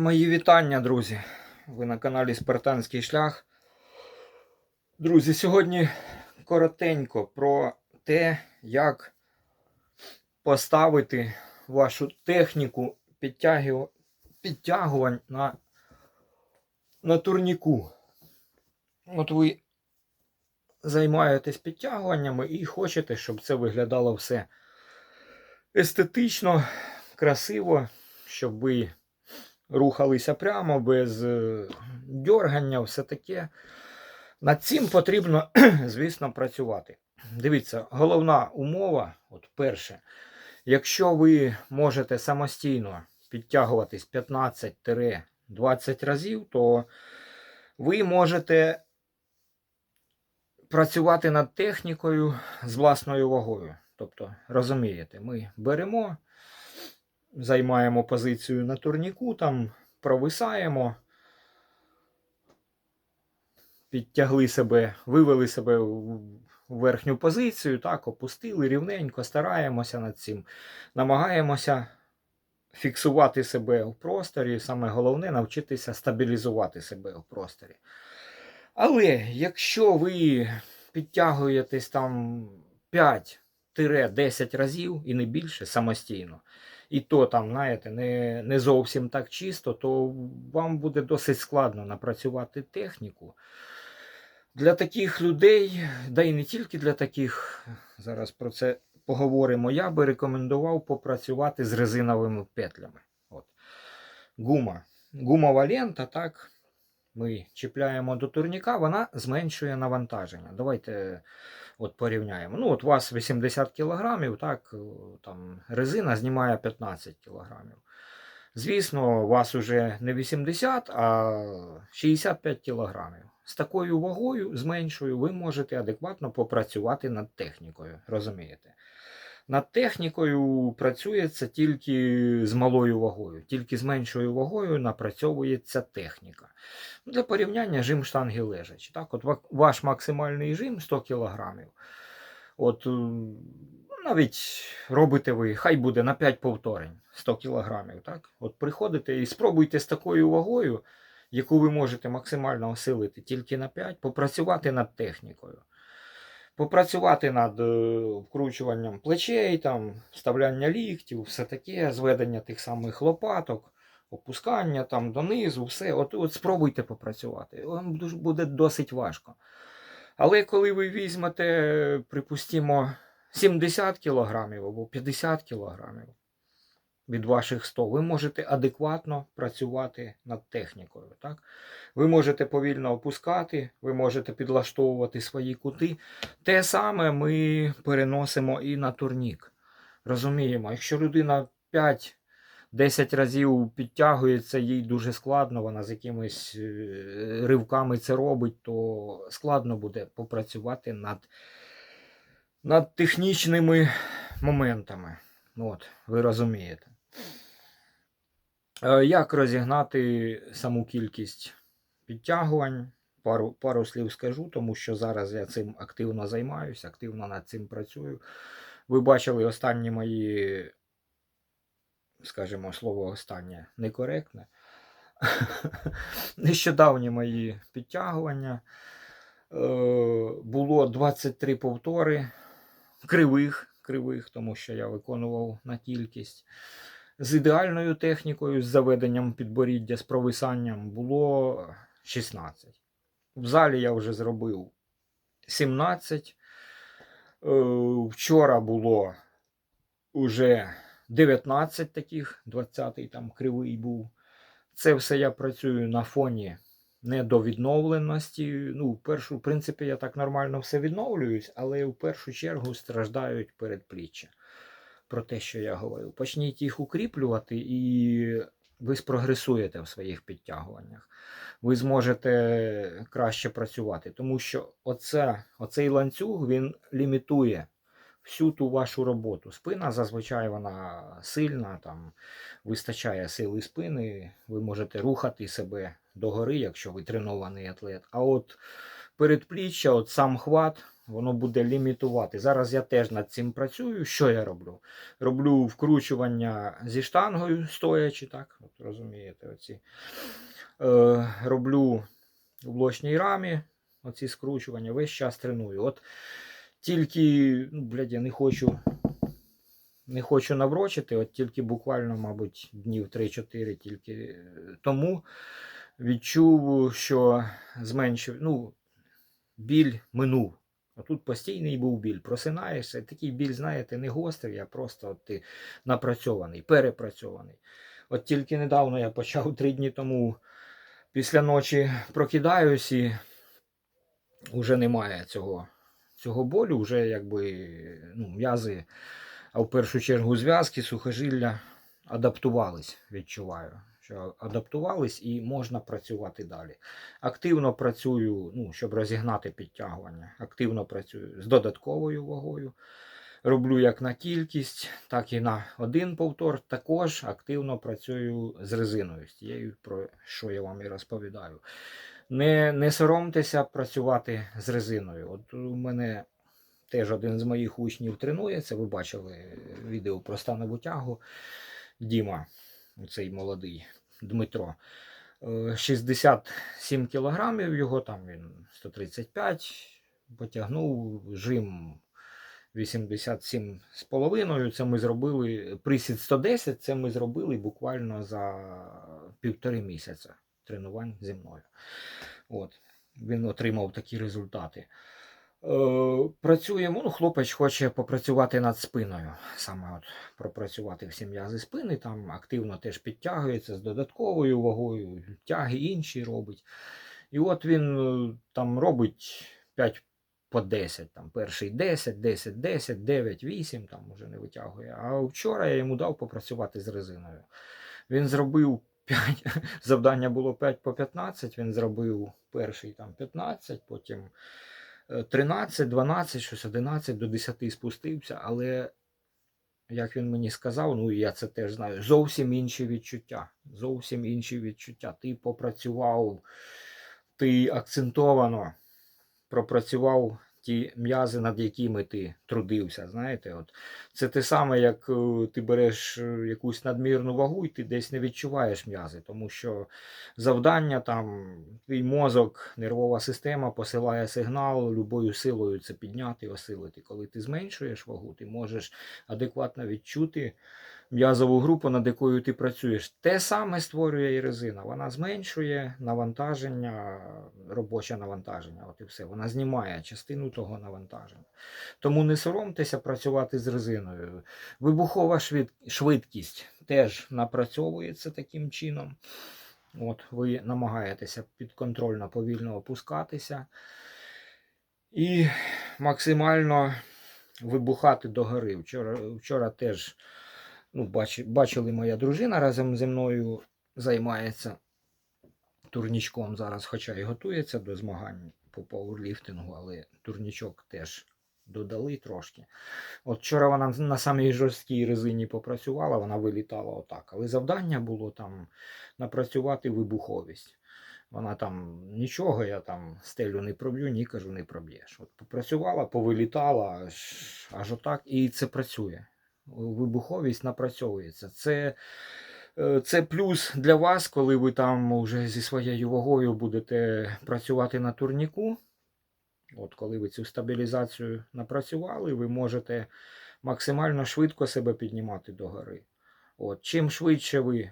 Мої вітання, друзі. Ви на каналі Спартанський шлях. Друзі, сьогодні коротенько про те, як поставити вашу техніку підтягувань на, на турніку. От ви займаєтесь підтягуваннями і хочете, щоб це виглядало все естетично, красиво, щоб ви рухалися прямо, без е, дьоргання, все таке. Над цим потрібно, звісно, працювати. Дивіться, головна умова, от перше, якщо ви можете самостійно підтягуватись 15-20 разів, то ви можете працювати над технікою з власною вагою. Тобто, розумієте, ми беремо, займаємо позицію на турніку, там провисаємо, підтягли себе, вивели себе в верхню позицію, так, опустили рівненько, стараємося над цим, намагаємося фіксувати себе в просторі. Саме головне навчитися стабілізувати себе в просторі. Але якщо ви підтягуєтесь там 5-10 разів і не більше самостійно, і то там, знаєте, не, не зовсім так чисто, то вам буде досить складно напрацювати техніку. Для таких людей, да і не тільки для таких, зараз про це поговоримо, я би рекомендував попрацювати з резиновими петлями. От. Гума. Гумова лента, так, ми чіпляємо до турніка, вона зменшує навантаження. Давайте от порівняємо. Ну, от у вас 80 кг, так, там резина знімає 15 кг. Звісно, у вас уже не 80, а 65 кг. З такою вагою, з меншою, ви можете адекватно попрацювати над технікою. Розумієте? Над технікою працюється тільки з малою вагою, тільки з меншою вагою напрацьовується техніка. Для порівняння жим штанги лежачі. Так, от ваш максимальний жим 100 кг. От е, навіть робите ви, хай буде на 5 повторень 100 кг. Так? От приходите і спробуйте з такою вагою, яку ви можете максимально осилити тільки на 5, попрацювати над технікою. Попрацювати над е, вкручуванням плечей, там, вставляння ліктів, все таке, зведення тих самих лопаток, опускання там донизу, все. От, от спробуйте попрацювати. Вам буде досить важко. Але коли ви візьмете, припустимо, 70 кг або 50 кг від ваших 100, ви можете адекватно працювати над технікою. Так? Ви можете повільно опускати, ви можете підлаштовувати свої кути. Те саме ми переносимо і на турнік. Розуміємо, якщо людина 5-10 разів підтягується, їй дуже складно, вона з якимись е, ривками це робить, то складно буде попрацювати над, над технічними моментами. От, ви розумієте. Е, Як розігнати саму кількість підтягувань? Пару, пару слів скажу, тому що зараз я цим активно займаюся, активно над цим працюю. Ви бачили останні мої, скажімо, слово останнє некоректне. Нещодавні мої підтягування. Е, Було 23 повтори кривих, кривих, тому що я виконував на кількість. З ідеальною технікою, з заведенням підборіддя, з провисанням було 16. В залі я вже зробив 17. Е, Вчора було вже 19 таких, 20-й там кривий був. Це все я працюю на фоні недовідновленості. Ну, першу, в принципі, я так нормально все відновлююсь, але в першу чергу страждають передпліччя. Про те, що я говорив. Почніть їх укріплювати, і ви спрогресуєте в своїх підтягуваннях. Ви зможете краще працювати, тому що оце, оцей ланцюг він лімітує всю ту вашу роботу. Спина зазвичай вона сильна, там вистачає сили спини, ви можете рухати себе догори, якщо ви тренований атлет. А от передпліччя, от сам хват, воно буде лімітувати. Зараз я теж над цим працюю. Що я роблю? Роблю вкручування зі штангою стоячи, так? От розумієте, оці. Е, роблю в блочній рамі оці скручування, весь час треную. От тільки, ну, блядь, я не хочу. Не хочу наврочити, от тільки буквально, мабуть, днів 3-4 тільки е, тому відчув, що зменшив, ну, біль минув. А тут постійний був біль. Просинаєшся, такий біль, знаєте, не гострий, а просто от ти напрацьований, перепрацьований. От тільки недавно я почав три дні тому після ночі прокидаюсь і вже немає цього, цього болю, вже якби ну, м'язи, а в першу чергу зв'язки, сухожилля адаптувались, відчуваю. Що адаптувались і можна працювати далі. Активно працюю, ну, щоб розігнати підтягування. Активно працюю з додатковою вагою. Роблю як на кількість, так і на один повтор. Також активно працюю з резиною, з тією, про що я вам і розповідаю. Не, не соромтеся працювати з резиною. От у мене теж один з моїх учнів тренується. Ви бачили відео про станову тягу. Діма, цей молодий Дмитро. Е, 67 кілограмів його, там він 135, потягнув жим 87,5. Це ми зробили присід 110, це ми зробили буквально за півтори місяця тренувань зі мною. От. Він отримав такі результати. Е, працюємо, ну, хлопець хоче попрацювати над спиною. Саме от пропрацювати всі м'язи спини, там активно теж підтягується з додатковою вагою, тяги інші робить. І от він е, там робить 5 по 10, там перший 10, 10, 10, 9, 8, там уже не витягує. А вчора я йому дав попрацювати з резиною. Він зробив 5, завдання було 5 по 15, він зробив перший там 15, потім 13, 12, щось 11 до 10 спустився, але як він мені сказав, ну і я це теж знаю, зовсім інші відчуття. Зовсім інші відчуття. Ти попрацював, ти акцентовано пропрацював ті м'язи, над якими ти трудився. Знаєте, от це те саме, як е, ти береш е, якусь надмірну вагу, і ти десь не відчуваєш м'язи, тому що завдання там, твій мозок, нервова система посилає сигнал любою силою це підняти, осилити. Коли ти зменшуєш вагу, ти можеш адекватно відчути м'язову групу, над якою ти працюєш. Те саме створює і резина. Вона зменшує навантаження, робоче навантаження. От і все. Вона знімає частину того навантаження. Тому не соромтеся працювати з резиною. Вибухова швид- швидкість теж напрацьовується таким чином. От, ви намагаєтеся підконтрольно повільно опускатися і максимально вибухати догори. Вчора, вчора теж ну, бачи, бачили, моя дружина разом зі мною займається турнічком зараз, хоча і готується до змагань по пауерліфтингу, але турнічок теж додали трошки. От вчора вона на самій жорсткій резині попрацювала, вона вилітала отак. Але завдання було там напрацювати вибуховість. Вона там нічого, я там стелю не проб'ю, ні кажу, не проб'єш. От попрацювала, повилітала, аж отак, і це працює. Вибуховість напрацьовується. Це, е, це плюс для вас, коли ви там вже зі своєю вагою будете працювати на турніку. От коли ви цю стабілізацію напрацювали, ви можете максимально швидко себе піднімати догори. От, чим швидше ви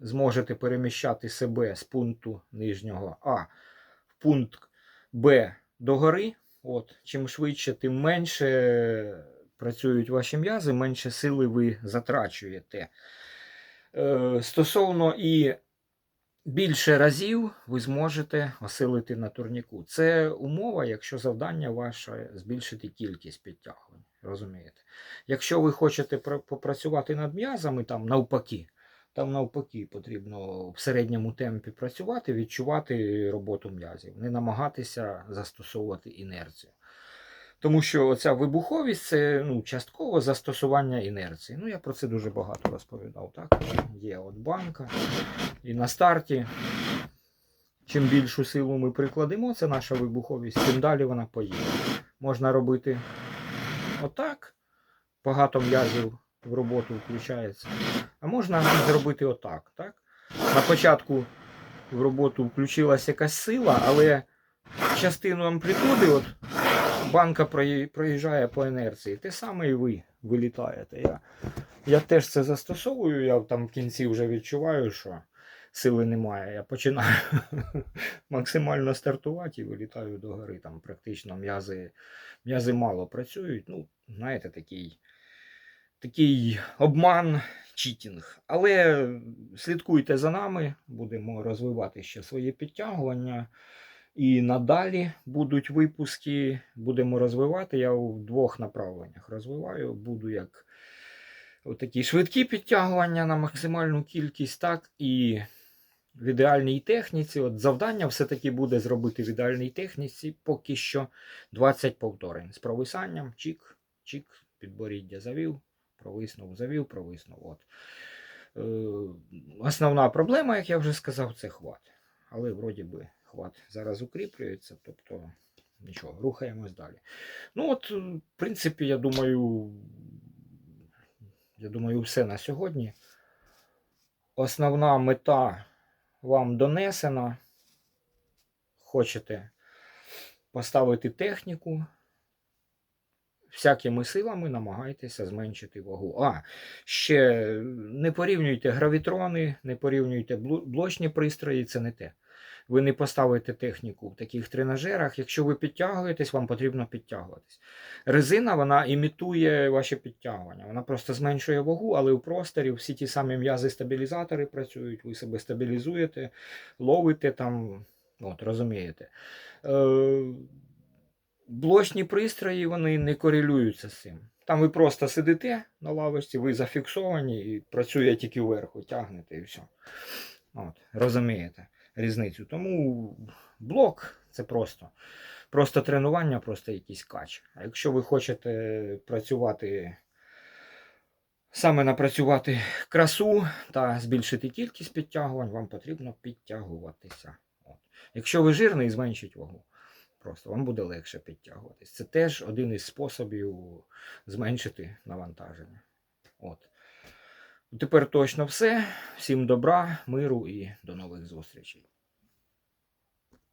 зможете переміщати себе з пункту нижнього А в пункт Б догори, от, чим швидше, тим менше працюють ваші м'язи, менше сили ви затрачуєте. Е, стосовно і більше разів ви зможете осилити на турніку. Це умова, якщо завдання ваше збільшити кількість підтягувань. Розумієте? Якщо ви хочете попрацювати над м'язами, там навпаки, там навпаки потрібно в середньому темпі працювати, відчувати роботу м'язів, не намагатися застосовувати інерцію. Тому що ця вибуховість це ну, частково застосування інерції. Ну, я про це дуже багато розповідав. Так? Є от банка. І на старті, чим більшу силу ми прикладемо, це наша вибуховість, тим далі вона поїде. Можна робити отак. Багато м'язів в роботу включається. А можна зробити отак. так? на початку в роботу включилася якась сила, але частину амплітуди, от банка проїжджає по інерції. Те саме і ви вилітаєте. Я, я теж це застосовую, я там в кінці вже відчуваю, що сили немає. Я починаю максимально стартувати і вилітаю до гори. Там практично м'язи, м'язи мало працюють. Ну, знаєте, такий, такий обман, читінг. Але слідкуйте за нами, будемо розвивати ще своє підтягування. І надалі будуть випуски, будемо розвивати. Я у двох направленнях розвиваю. Буду як такі швидкі підтягування на максимальну кількість, так і в ідеальній техніці. От завдання все-таки буде зробити в ідеальній техніці поки що 20 повторень з провисанням, чик, чик, підборіддя завів, провиснув, завів, провиснув. От. Е, основна проблема, як я вже сказав, це хват. Але вроді би хват зараз укріплюється, тобто нічого, рухаємось далі. Ну от, в принципі, я думаю, я думаю, все на сьогодні. Основна мета вам донесена. Хочете поставити техніку. Всякими силами намагайтеся зменшити вагу. А, ще не порівнюйте гравітрони, не порівнюйте блочні пристрої, це не те. Ви не поставите техніку в таких тренажерах. Якщо ви підтягуєтесь, вам потрібно підтягуватись. Резина вона імітує ваше підтягування. Вона просто зменшує вагу, але у просторі всі ті самі м'язи-стабілізатори працюють, ви себе стабілізуєте, ловите там, от, розумієте. Е, блочні пристрої вони не корелюються з цим. Там ви просто сидите на лавочці, ви зафіксовані і працює тільки вверху, тягнете і все. От, розумієте різницю. Тому блок це просто. Просто тренування, просто якийсь кач. А якщо ви хочете працювати, саме напрацювати красу та збільшити кількість підтягувань, вам потрібно підтягуватися. От. Якщо ви жирний, зменшіть вагу. Просто вам буде легше підтягуватись. Це теж один із способів зменшити навантаження. От. Тепер точно все. Всім добра, миру і до нових зустрічей.